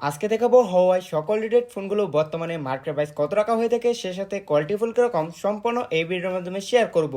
আজকে দেখাবো হওয়াই সকল রিডেড ফোনগুলো বর্তমানে মার্কেট প্রাইস কত টাকা হয়ে থাকে সে সাথে কোয়ালিটি ফুল কীরকম সম্পূর্ণ এই ভিডিওর মাধ্যমে শেয়ার করব।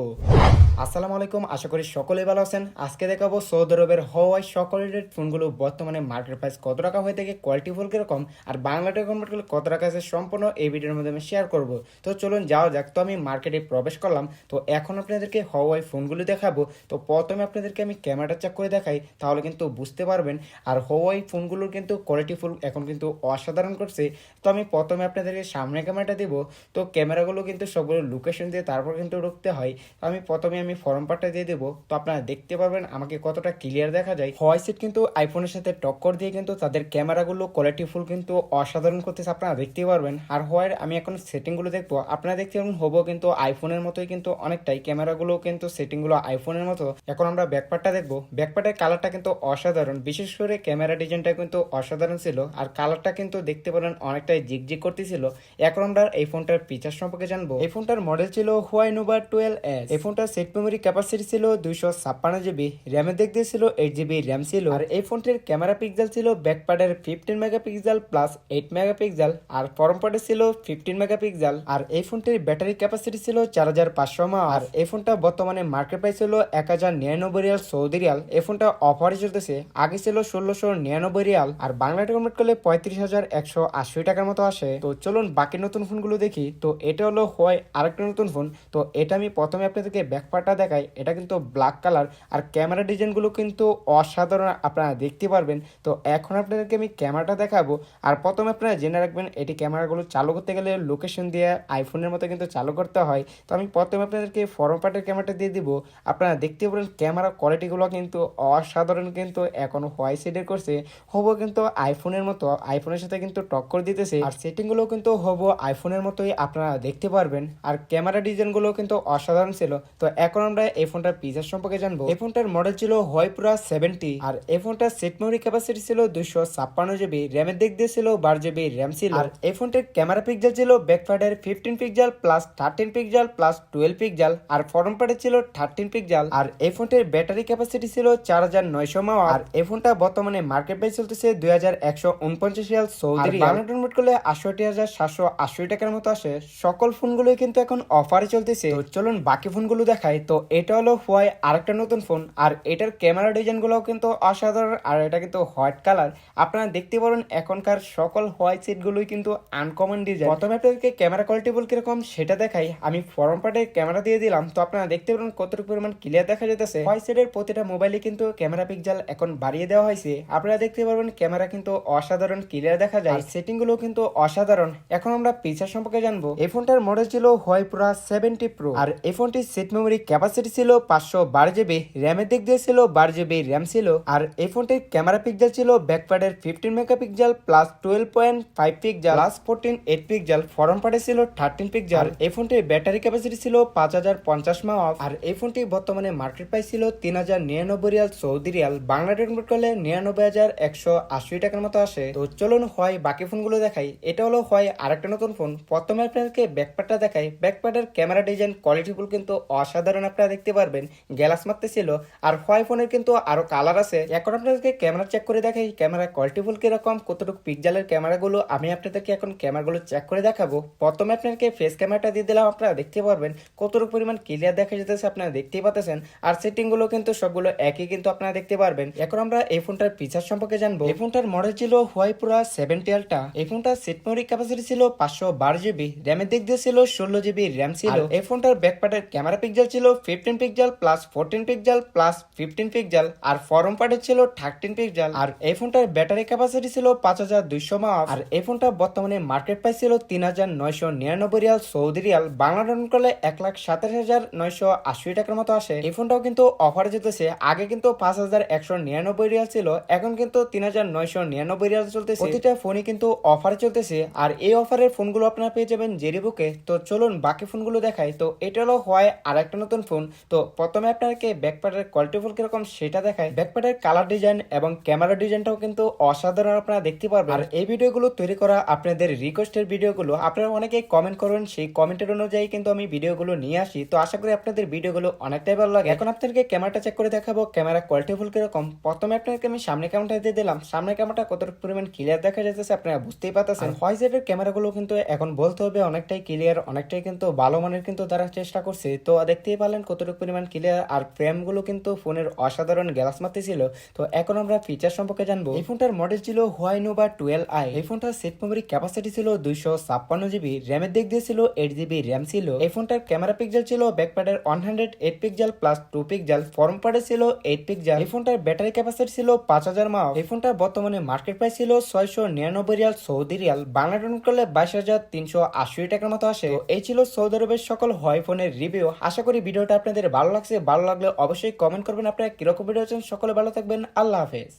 আসসালামু আলাইকুম, আশা করি সকলেই ভালো আছেন। আজকে দেখাবো সৌদি আরবের হওয়াই সকল রিলেটেড ফোনগুলো বর্তমানে মার্কেট প্রাইস কত টাকা হয়ে থাকে কোয়ালিটি ফুল কীরকম, আর বাংলাতে কনভার্ট করলে কত টাকা আছে সম্পূর্ণ এই ভিডিওর মধ্যে আমি শেয়ার করব। তো চলুন যাওয়া যাক, তো আমি মার্কেটে প্রবেশ করলাম। তো এখন আপনাদেরকে হওয়াই ফোনগুলো দেখাবো। তো প্রথমে আপনাদেরকে আমি ক্যামেরাটা চেক করে দেখাই, তাহলে কিন্তু বুঝতে পারবেন। আর হওয়াই ফোনগুলোর কিন্তু কোয়ালিটি ফুল এখন কিন্তু অসাধারণ করছে। তো আমি প্রথমে আপনাদেরকে সামনে ক্যামেরাটা দেব। তো ক্যামেরাগুলো কিন্তু সবগুলো লোকেশন দিয়ে তারপর কিন্তু ঢুকতে হয়। তো আমি প্রথমে আমি ফর্ম পার্টটা দিয়ে দেবো। তো আপনারা দেখতে পারবেন আমাকে কতটা ক্লিয়ার দেখা যায়। হোয়াই সেট কিন্তু আইফোনের সাথে টক্কর দিয়ে কিন্তু তাদের ক্যামেরাগুলো কোয়ালিটি ফুল কিন্তু অসাধারণ করতেছে, আপনারা দেখতে পারবেন। আর হয় আমি এখন সেটিংগুলো দেখব, আপনারা দেখতে পারবেন হব কিন্তু আইফোনের মতোই কিন্তু অনেকটাই। ক্যামেরাগুলো কিন্তু সেটিংগুলো আইফোনের মতো। এখন আমরা ব্যাকপার্টটা দেখব। ব্যাকপার্টের কালারটা কিন্তু অসাধারণ। বিশেষ করে ক্যামেরা ডিজাইনটা কিন্তু অসাধারণ ছিল। আর কালারটা কিন্তু দেখতে পারেন অনেকটাই জিগজিগ করতেছিল। এখন আমরা এই ফোনটার ফিচার সম্পর্কে জানব। এই ফোনটার মডেল ছিল হোয়াই নোভা টুয়েলভ এস এই ফোনটার সেট মেমোরি ক্যাপাসিটি ছিল দুইশো ছাপ্পান্ন জিবি র্যামের দিক দিয়ে ছিল এইট জিবি, র্যাম ছিল, আর এই ফোনটির ক্যামেরা পিক্সেল ছিল ব্যাকপ্যাডের fifteen megapixel plus eight megapixel আর ফরম পার্টে ছিল ফিফটিন মেগাপিক্সেল আর এই ফোনটির ব্যাটারি ক্যাপাসিটি ছিল চার হাজার পাঁচশো মা আর এই ফোনটা বর্তমানে মার্কেট প্রাইস ছিল এক হাজার নিরানব্বই রিয়াল সৌদি রিয়াল। এই ফোনটা অফারে চলতেছে, আগে ছিল ষোলোশো নিরানব্বই রিয়াল, আর বাংলাটা কনভার্ট করলে পঁয়ত্রিশ হাজার একশো আশি টাকার মতো আসে। তো চলুন বাকি নতুন ফোনগুলো দেখি, তো এটা হলো হয় আরেকটা নতুন ফোন তো এটা আমি প্রথমে আপনাদেরকে ব্যাকপার্টটা দেখাই এটা কিন্তু ব্ল্যাক কালার আর ক্যামেরা ডিজাইনগুলো কিন্তু অসাধারণ আপনারা দেখতে পারবেন। তো এখন আপনাদেরকে আমি ক্যামেরাটা দেখাবো আর প্রথমে আপনারা জেনে রাখবেন, এটি ক্যামেরাগুলো চালু করতে গেলে লোকেশন দিয়ে আইফোনের মতো কিন্তু চালু করতে হয়। তো আমি প্রথমে আপনাদেরকে ফরম পার্টের ক্যামেরাটা দিয়ে দিব। আপনারা দেখতে পারেন ক্যামেরা কোয়ালিটিগুলো কিন্তু অসাধারণ কিন্তু এখন হোয়াইট সাইডের করছে। হব কিন্তু আইফোনের মতো আইফোনের সাথে কিন্তু টক্কর দিতেছে। আর সেটিংগুলো কিন্তু হব আইফোনের মতোই আপনারা দেখতে পারবেন। আর ক্যামেরা ডিজাইনগুলো কিন্তু অসাধারণ ছিল। তো এখন আমরা এই ফোনটার পিচার সম্পর্কে জানব। এই ফোনটার মডেল ছিল হোয়াইপুরা সেভেন্টি আর এই ফোনটার সেট মেমোরি ক্যাপাসিটি ছিল দুইশো ছাপ্পান্ন জিবি র্যামের দিক দিয়ে ছিল বারো জিবি র্যাম ছিল। আর এই ফোনটার ক্যামেরা পিক্সেল ছিল ব্যাকফাইডের fifteen pixel plus thirteen pixel plus twelve pixel আর ফরম পার্টে ছিল থার্টিন পিক্সেল আর এই ফোনটির ব্যাটারি ক্যাপাসিটি ছিল চার হাজার নয়শো মাও আর এই ফোনটা বর্তমানে মার্কেট প্রাইস চলতেছে দুই হাজার একশো উনপঞ্চাশ রিয়াল সৌদি বাংলা কনভার্ট করলে আটষট্টি হাজার সাতশো আশি টাকার মতো আসে। সকল ফোনগুলোই কিন্তু এখন অফারে চলতেছে। তো চলুন বাকি ফোনগুলো দেখাই। তো এটা হলো হোয়াই আরেকটা নতুন ফোন আর এটার ক্যামেরা ডিজাইনগুলোও কিন্তু অসাধারণ, আর এটা কিন্তু হোয়াইট কালার আপনারা দেখতে পারেন, এখনকার সকল হোয়াইট সিটগুলোই কিন্তু আনকমন ডিজাইন প্রথমে আপনাদেরকে ক্যামেরা কোয়ালিটি বল কীরকম, সেটা দেখাই। আমি ফরম পার্টে ক্যামেরা দিয়ে দিলাম, তো আপনারা দেখতে পারেন কতটুকু পরিমাণ ক্লিয়ার দেখা যেতেছে হোয়াইট সাইডের প্রতিটা মোবাইলে কিন্তু ক্যামেরা পিকজাল এখন বাড়িয়ে দেওয়া হয়েছে। আপনারা দেখতে পারবেন ক্যামেরা কিন্তু অসাধারণ ক্লিয়ার দেখা যায়। সেটিংগুলো কিন্তু অসাধারণ। এখন আমরা পিচার সম্পর্কে জানব। এই ফোনটার মডেল ছিল হোয়াই পুরা সেভেন্টি প্রো আর এই ফোনটির সেট মেমোরি ক্যাপাসিটি ছিল পাঁচশো বারো জিবি র্যামের দিক দিয়ে ছিল বারো জিবি র্যাম ছিল। আর এই ফোনটির ক্যামেরা পিক্সেল ছিল ব্যাকপ্যাডের fifteen mega megapixel plus twelve point five pixel plus fourteen eight pixel front পার্টে ছিল থার্টিন পিক্সেল এই ফোনটির ব্যাটারি ক্যাপাসিটি ছিল পাঁচ হাজার পঞ্চাশ মাহ আর এই ফোনটি বর্তমানে মার্কেট প্রাইস ছিল তিন হাজার নিরানব্বই riyal Saudi riyal. Bangla convert করলে নিরানব্বই হাজার একশো আশি টাকার মতো আসে। তো চলুন হয় বাকি ফোনগুলো দেখাই। এটা হলো হয় আরেকটা নতুন ফোন প্রথমে আপনাদেরকে ব্যাকপ্যাডটা দেখাই। ব্যাকপ্যাডের ক্যামেরা ডিজাইন কোয়ালিটিফুল কিন্তু অসাধারণ আপনারা দেখতে পারবেন গ্যালাস মারতে ছিল আর হোয়াই ফোনের কিন্তু আরও কালার আছে। এখন আপনাদেরকে ক্যামেরা চেক করে দেখাই ক্যামেরা কোয়ালিটি ফুল কীরকম কতটুকু পিকজালের ক্যামেরাগুলো আমি আপনাদেরকে এখন ক্যামেরাগুলো চেক করে দেখাবো। প্রথমে আপনাদেরকে ফেস ক্যামেরাটা দিয়ে দিলাম আপনারা দেখতে পারবেন কতটুকু পরিমাণ ক্লিয়ার দেখা যেতেছে আপনারা দেখতেই পাচ্ছেন আর সেটিংগুলো কিন্তু সবগুলো একই কিন্তু আপনারা দেখতে পারবেন। এখন আমরা এই ফোনটার ফিচার সম্পর্কে জানব। এই ফোনটার মডেল ছিল হোয়াই পুরা সেভেন্টি আলটা এই ফোনটার সিট মেমোরি ক্যাপাসিটি ছিল পাঁচশো বারো জিবি র্যামের দিক দিয়ে ছিল ষোলো জিবি র্যাম ছিল। এই ফোনটার ব্যাকপ্যাডের ক্যামেরা পিক্সেল ছিল fifteen pixel plus fourteen pixel plus fifteen pixel আর ফরম পার্টের ছিল থার্টিন পিক্সেল আর এই ফোনটার ব্যাটারি ক্যাপাসিটি ছিল পাঁচ হাজার দুইশো মাহ আর এই ফোনটা বর্তমানে মার্কেট প্রাইস ছিল তিন হাজার নয়শো নিরানব্বই riyal Saudi riyal. Bangla down করলে এক লাখ সাতাশ হাজার নয়শো আশি টাকার মতো আসে। এই ফোনটাও কিন্তু অফারে যেতেছে। আগে কিন্তু পাঁচ হাজার একশো নিরানব্বই রিয়াল ছিল, এখন কিন্তু তিন হাজার নয়শো নিরানব্বই রিয়াল চলতেছে। প্রতিটা ফোনই কিন্তু অফারে চলতেছে। আর এই অফারের ফোনগুলো আপনারা পেয়ে যাবেন জেরি বুকে তো চলুন বাকি ফোনগুলো দেখাই। তো এটা হলো হয় আর একটা নতুন নতুন ফোন তো প্রথমে আপনাকে ব্যাকপ্যাডের কোয়ালিটিফুল কীরকম সেটা দেখায়। ব্যাকপ্যাডের কালার ডিজাইন এবং ক্যামেরা ডিজাইনটাও কিন্তু অসাধারণ আপনারা দেখতে পারবেন। আর এই ভিডিওগুলো তৈরি করা আপনাদের রিকোয়েস্টের ভিডিওগুলো আপনারা অনেকেই কমেন্ট করবেন সেই কমেন্টের অনুযায়ী কিন্তু আমি ভিডিওগুলো নিয়ে আসি। তো আশা করি আপনাদের ভিডিওগুলো অনেকটাই ভালো লাগে। এখন আপনাদেরকে ক্যামেরাটা চেক করে দেখাবো ক্যামেরা কোয়ালিটিফুল কীরকম। প্রথমে আপনাকে আমি সামনে ক্যামেরাটা দিয়ে দিলাম। সামনে ক্যামেরাটা কতটুকু পরিমাণ ক্লিয়ার দেখা যাচ্ছে আপনারা বুঝতেই পারতেছেন। হোয়াইজেটের ক্যামেরাগুলো কিন্তু এখন বলতে হবে অনেকটাই ক্লিয়ার অনেকটাই কিন্তু ভালো মানের কিন্তু তারা চেষ্টা করছে। তো দেখতেই পারলেন কতটুকু পরিমাণ ক্লিয়ার আর ফ্রেমগুলো কিন্তু ফোনের অসাধারণ গ্লাস মারতে ছিল। তো এখন আমরা ফিচার সম্পর্কে জানব। এই ফোনটার মডেল ছিল হোয়াই নোভা টুয়েলভ আই এই ফোনটার সেট মেমোরি ক্যাপাসিটি ছিল দুইশো ছাপ্পান্ন জিবি র্যামের দিক দিয়ে ছিল এইট জিবি র্যাম ছিল। এই ফোনটার ক্যামেরা পিক্সেল ছিল ব্যাকপ্যাডের one hundred eight pixel plus two pixel front প্যাডে ছিল এইট পিক্সেল এই ফোনটার ব্যাটারি ক্যাপাসিটি ছিল পাঁচ হাজার মাও এই ফোনটার বর্তমানে মার্কেট প্রাইস ছিল ছয়শো নিরানব্বই রিয়াল সৌদি রিয়াল। বাংলা টাকা করলে বাইশ হাজার তিনশো আশি টাকার মতো আসে। এই ছিল সৌদি আরবের সকল হয় ফোনের রিভিউ আশা করি ভিডিওটা আপনাদের ভালো লাগছে, ভালো লাগলে অবশ্যই কমেন্ট করবেন। আপনারা কীরকম ভিডিও চান, সকলে ভালো থাকবেন। আল্লাহ হাফেজ।